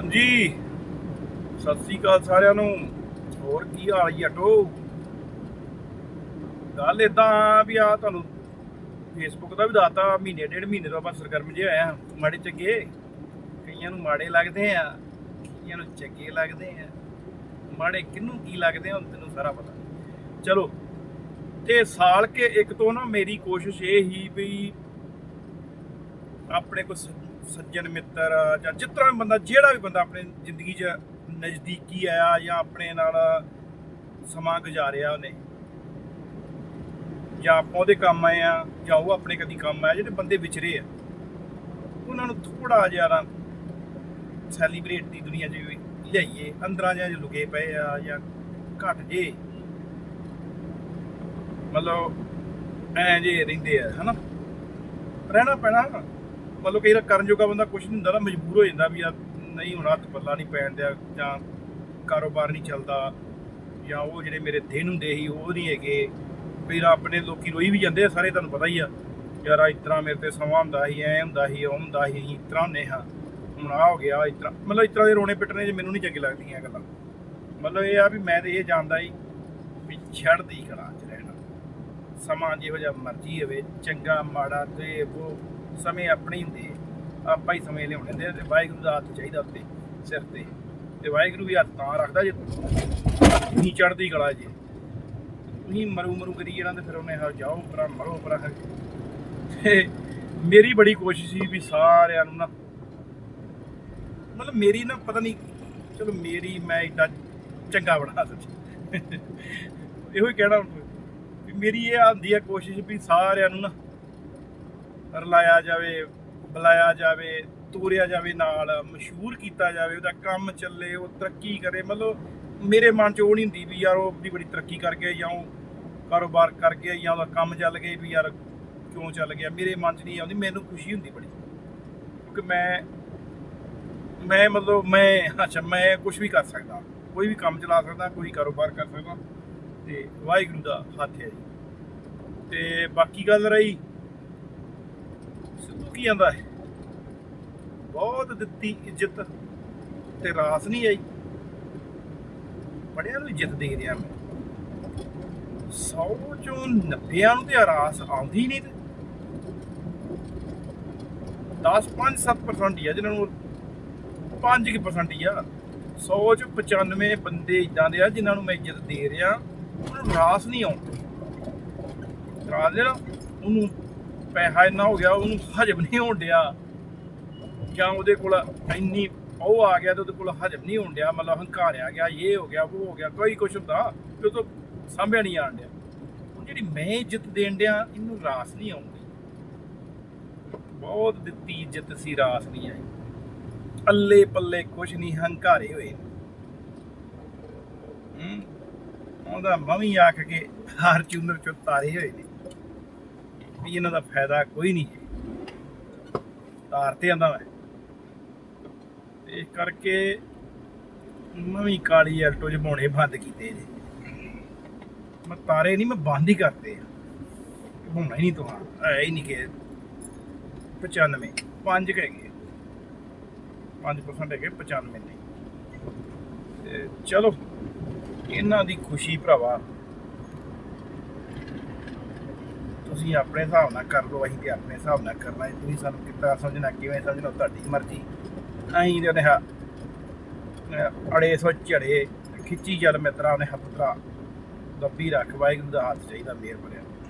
ਹਾਂਜੀ। ਸਤਿ ਸ੍ਰੀ ਅਕਾਲ ਸਾਰਿਆਂ ਨੂੰ। ਹੋਰ ਕੀ ਹਾਲ ਜੱਟੋ ਗੱਲ ਇਦਾਂ ਵੀ ਆ ਤੁਹਾਨੂੰ ਫੇਸਬੁੱਕ ਦਾ ਵੀ ਦੱਸਤਾ, ਮਹੀਨੇ, ਡੇਢ ਮਹੀਨੇ ਤੋਂ ਆਪਾਂ ਸਰਗਰਮ ਜੇ ਆਇਆ ਮਾੜੇ ਚੰਗੇ, ਕਈਆਂ ਨੂੰ ਮਾੜੇ ਲੱਗਦੇ ਆ, ਕਈਆਂ ਨੂੰ ਚੰਗੇ ਲੱਗਦੇ ਆ। ਮਾੜੇ ਕਿਹਨੂੰ ਕੀ ਲੱਗਦੇ ਆ, ਹੁਣ ਤੈਨੂੰ ਸਾਰਾ ਪਤਾ। ਚਲੋ, ਤੇ ਸਾਲ ਕੇ ਇੱਕ ਤੋਂ ਨਾ ਮੇਰੀ ਕੋਸ਼ਿਸ਼ ਇਹ ਹੀ ਵੀ ਆਪਣੇ ਕੋ ਸੱਜਣ ਮਿੱਤਰ ਜਾਂ ਜਿਸ ਵੀ ਬੰਦਾ, ਜਿਹੜਾ ਵੀ ਬੰਦਾ ਆਪਣੇ ਜ਼ਿੰਦਗੀ 'ਚ ਨਜ਼ਦੀਕੀ ਆਇਆ ਜਾਂ ਆਪਣੇ ਨਾਲ ਸਮਾਂ ਗੁਜ਼ਾਰਿਆ ਉਹਨੇ, ਜਾਂ ਆਪਾਂ ਉਹਦੇ ਕੰਮ ਆਏ ਆ ਜਾਂ ਉਹ ਆਪਣੇ ਕਦੀ ਕੰਮ ਆਇਆ, ਜਿਹੜੇ ਬੰਦੇ ਵਿਚਰੇ ਆ, ਉਹਨਾਂ ਨੂੰ ਥੋੜਾ ਜਿਹਾ ਨਾ ਸੈਲੀਬ੍ਰੇਟ ਦੀ ਦੁਨੀਆ 'ਚ ਵੀ ਲਿਆਈਏ, ਅੰਦਰਾਂ ਜਾਂ ਲੁਕੇ ਪਏ ਆ ਜਾਂ ਘਟ ਜੇ, ਮਤਲਬ ਐ ਜੇ ਰਹਿੰਦੇ ਆ, ਹਨਾ? ਰਹਿਣਾ ਪੈਣਾ। ਮਤਲਬ ਕਈ ਵਾਰ ਕਰਨ ਜੋਗਾ ਬੰਦਾ ਕੁਝ ਨਹੀਂ ਹੁੰਦਾ ਨਾ, ਮਜਬੂਰ ਹੋ ਜਾਂਦਾ ਵੀ ਯਾਰ ਨਹੀਂ ਹੁਣ ਹੱਥ ਪੱਲਾ ਨਹੀਂ ਪੈਣ ਦਿਆ ਜਾਂ ਕਾਰੋਬਾਰ ਨਹੀਂ ਚੱਲਦਾ ਜਾਂ ਉਹ ਜਿਹੜੇ ਮੇਰੇ ਦਿਨ ਹੁੰਦੇ ਸੀ ਉਹ ਨਹੀਂ ਹੈਗੇ। ਫਿਰ ਆਪਣੇ ਲੋਕੀ ਰੋਈ ਵੀ ਜਾਂਦੇ ਆ, ਸਾਰੇ ਤੁਹਾਨੂੰ ਪਤਾ ਹੀ ਆ, ਯਾਰ ਇਸ ਤਰ੍ਹਾਂ ਮੇਰੇ ਤੇ ਸਮਾਂ ਹੁੰਦਾ ਸੀ, ਐ ਹੁੰਦਾ ਸੀ, ਉਹ ਹੁੰਦਾ ਸੀ, ਅਸੀਂ ਇਸ ਤਰ੍ਹਾਂ ਹੁੰਦੇ ਹਾਂ। ਹੁਣ ਆ ਹੋ ਗਿਆ, ਇਸ ਤਰ੍ਹਾਂ, ਮਤਲਬ ਇਸ ਤਰ੍ਹਾਂ ਦੇ ਰੋਣੇ ਪਿੱਟਣੇ ਜੇ ਮੈਨੂੰ ਨਹੀਂ ਚੰਗੀ ਲੱਗਦੀਆਂ ਗੱਲਾਂ। ਮਤਲਬ ਇਹ ਆ ਵੀ ਮੈਂ ਤੇ ਇਹ ਜਾਣਦਾ ਹੀ ਵੀ ਛੜਦੀ ਕਲਾ ਚ ਰਹਿਣਾ। ਸਮਾਂ ਜਿਹੋ ਜਿਹਾ ਮਰਜ਼ੀ ਹੋਵੇ, ਚੰਗਾ, ਮਾੜਾ, ਤੇ ਉਹ ਸਮੇਂ ਆਪਣੇ ਹੀ। ਹੁੰਦੇ ਆਪਾਂ ਹੀ ਸਮੇਂ ਲਿਆਉਣੇ ਹੁੰਦੇ ਤੇ ਵਾਹਿਗੁਰੂ ਦਾ ਹੱਥ ਚਾਹੀਦਾ ਉੱਤੇ, ਸਿਰ ਤੇ। ਤੇ ਵਾਹਿਗੁਰੂ ਵੀ ਹੱਥ ਤਾਂ ਰੱਖਦਾ ਜੇ ਤੁਸੀਂ ਚੜਦੀ ਕਲਾ ਜੇ। ਤੁਸੀਂ ਮਰੂ ਮਰੂ ਕਰੀ ਜਾਣਾ ਤੇ ਫਿਰ ਉਹਨੇ ਹਾਂ ਜਾਓ ਪਰਾਂ ਮਰੋ ਪਰਾਂ ਤੇ ਮੇਰੀ ਬੜੀ ਕੋਸ਼ਿਸ਼ ਸੀ ਵੀ ਸਾਰਿਆਂ ਨੂੰ ਨਾ, ਮਤਲਬ ਮੇਰੀ ਨਾ ਪਤਾ ਨਹੀਂ, ਚਲੋ ਮੇਰੀ ਮੈਂ ਏਡਾ ਚੰਗਾ ਬਣਾ ਸੱਚ ਇਹੋ ਹੀ ਕਹਿਣਾ ਵੀ ਮੇਰੀ ਇਹ ਆਂਦੀ ਹੈ ਕੋਸ਼ਿਸ਼ ਵੀ ਸਾਰਿਆਂ ਨੂੰ ਨਾ ਰਲਾਇਆ ਜਾਵੇ, ਬੁਲਾਇਆ ਜਾਵੇ, ਤੋਰਿਆ ਜਾਵੇ ਨਾਲ, ਮਸ਼ਹੂਰ ਕੀਤਾ ਜਾਵੇ, ਉਹਦਾ ਕੰਮ ਚੱਲੇ, ਉਹ ਤਰੱਕੀ ਕਰੇ। ਮਤਲਬ ਮੇਰੇ ਮਨ 'ਚ ਉਹ ਨਹੀਂ ਹੁੰਦੀ ਵੀ ਯਾਰ ਉਹ ਆਪਣੀ ਬੜੀ ਤਰੱਕੀ ਕਰ ਗਿਆ ਜਾਂ ਉਹ ਕਾਰੋਬਾਰ ਕਰ ਗਿਆ ਜਾਂ ਉਹਦਾ ਕੰਮ ਚੱਲ ਗਿਆ ਵੀ ਯਾਰ ਕਿਉਂ ਚੱਲ ਗਿਆ। ਮੇਰੇ ਮਨ 'ਚ ਨਹੀਂ ਆਉਂਦੀ, ਮੈਨੂੰ ਖੁਸ਼ੀ ਹੁੰਦੀ ਬੜੀ। ਕਿਉਂਕਿ ਮੈਂ ਮੈਂ ਮਤਲਬ ਮੈਂ, ਅੱਛਾ, ਮੈਂ ਕੁਝ ਵੀ ਕਰ ਸਕਦਾ। ਕੋਈ ਵੀ ਕੰਮ ਚਲਾ ਸਕਦਾ, ਕੋਈ ਕਾਰੋਬਾਰ ਕਰ ਸਕਦਾ। ਤੇ ਵਾਹਿਗੁਰੂ ਦਾ ਹੱਥ ਹੈ ਜੀ। ਤੇ ਬਾਕੀ ਗੱਲ ਰਹੀ। ਕੀ ਆਂਦਾ ਹੈ। ਬਹੁਤ ਦਿੱਤੀ ਇੱਜ਼ਤ ਤੇ ਰਾਸ ਨਹੀਂ ਆਈ। ਬੜਿਆਂ ਨੂੰ ਇੱਜ਼ਤ ਦੇ ਰਿਹਾ ਮੈਂ। 100 ਚੋਂ 90 ਨੂੰ ਤੇ ਰਾਸ ਆਉਂਦੀ ਨਹੀਂ ਤੇ। 10 5 7% ਹੀ ਆ ਜਿਨ੍ਹਾਂ ਨੂੰ 5% ਹੀ ਆ। 100 ਚ 95 ਬੰਦੇ ਇਦਾਂ ਦੇ ਆ ਜਿਨ੍ਹਾਂ ਨੂੰ ਮੈਂ ਇੱਜ਼ਤ ਦੇ ਰਿਹਾ। ਉਹਨੂੰ ਰਾਸ ਨਹੀਂ ਆਉਂਦੀ। ਰਾਸ ਜਿਹੜਾ ਉਹਨੂੰ ਪੈਸਾ ਇੰਨਾ ਹੋ ਗਿਆ, ਉਹਨੂੰ ਹਜਮ ਨਹੀਂ ਹੋਣ ਡਿਆ। ਜਾਂ ਉਹਦੇ ਕੋਲ ਇੰਨੀ ਉਹ ਆ ਗਿਆ ਤੇ ਉਹਦੇ ਕੋਲ ਹਜਮ ਨਹੀਂ ਹੋਣ ਡਿਆ, ਮਤਲਬ ਹੰਕਾਰਿਆ ਗਿਆ, ਇਹ ਹੋ ਗਿਆ, ਉਹ ਹੋ ਗਿਆ, ਕੋਈ ਕੁਛ ਹੁੰਦਾ, ਤੇ ਉਹ ਤੋਂ ਸਾਂਭਿਆ ਨਹੀਂ ਆਣ ਡਿਆ। ਹੁਣ ਜਿਹੜੀ ਮੈਂ ਇੱਜ਼ਤ ਦੇਣ ਡਿਆ, ਇਹਨੂੰ ਰਾਸ ਨਹੀਂ ਆਉਂਦੀ ਬਹੁਤ ਦਿੱਤੀ ਇੱਜ਼ਤ ਸੀ, ਰਾਸ ਨਹੀਂ ਆਈ। ਅੱਲੇ ਪੱਲੇ ਕੁਛ ਨਹੀਂ, ਹੰਕਾਰੇ ਹੋਏ ਹੂੰ? ਉਹਦਾ ਮਵੀ ਆਖ ਕੇ ਹਾਰ ਚੂਨਰ ਚੋਂ ਤਾਰੇ ਹੋਏ ਨੇ। ਵੀ ਇਹਨਾਂ ਦਾ ਫਾਇਦਾ ਕੋਈ ਨਹੀਂ। ਹੈ ਤਾਰ ਤੇ ਆਂਦਾ ਮੈਂ। ਇਸ ਕਰਕੇ ਨਵੀਂ ਕਾਲੀ ਐਲਟੋ ਜਮਾਉਣੇ ਬੰਦ ਕੀਤੇ ਜੇ। ਮੈਂ ਤਾਰੇ ਨਹੀਂ, ਮੈਂ ਬੰਦ ਹੀ ਕਰਤੇ ਆ। ਹੋਣਾ ਹੀ ਨਹੀਂ ਤੁਹਾਂ ਹੈ ਹੀ ਨਹੀਂ ਕਿ 95 ਪੰਜ ਹੈਗੇ। 5% ਹੈਗੇ 95 ਨਹੀਂ। ਤੇ ਚਲੋ, ਇਹਨਾਂ ਦੀ ਖੁਸ਼ੀ ਭਰਾਵਾ। ਤੁਸੀਂ ਆਪਣੇ ਹਿਸਾਬ ਨਾਲ ਕਰ ਲਓ, ਅਸੀਂ ਤੇ ਆਪਣੇ ਹਿਸਾਬ ਨਾਲ ਕਰਨਾ ਹੈ। ਤੁਸੀਂ ਸਾਨੂੰ ਕਿੱਦਾਂ ਸਮਝਣਾ, ਕਿਵੇਂ ਸਮਝਣਾ, ਉਹ ਤੁਹਾਡੀ ਮਰਜ਼ੀ। ਅਸੀਂ ਤੇ ਉਹਨੇ ਅੜੇ ਸੋ ਝੜੇ, ਖਿੱਚੀ ਜਲ ਮਿੱਤਰਾ, ਉਹਨੇ ਹੱਥ ਤਰਾ ਦੱਬੀ ਰੱਖ, ਵਾਹਿਗੁਰੂ ਦਾ ਹੱਥ ਚਾਹੀਦਾ ਮੇਰ ਭਰਿਆ।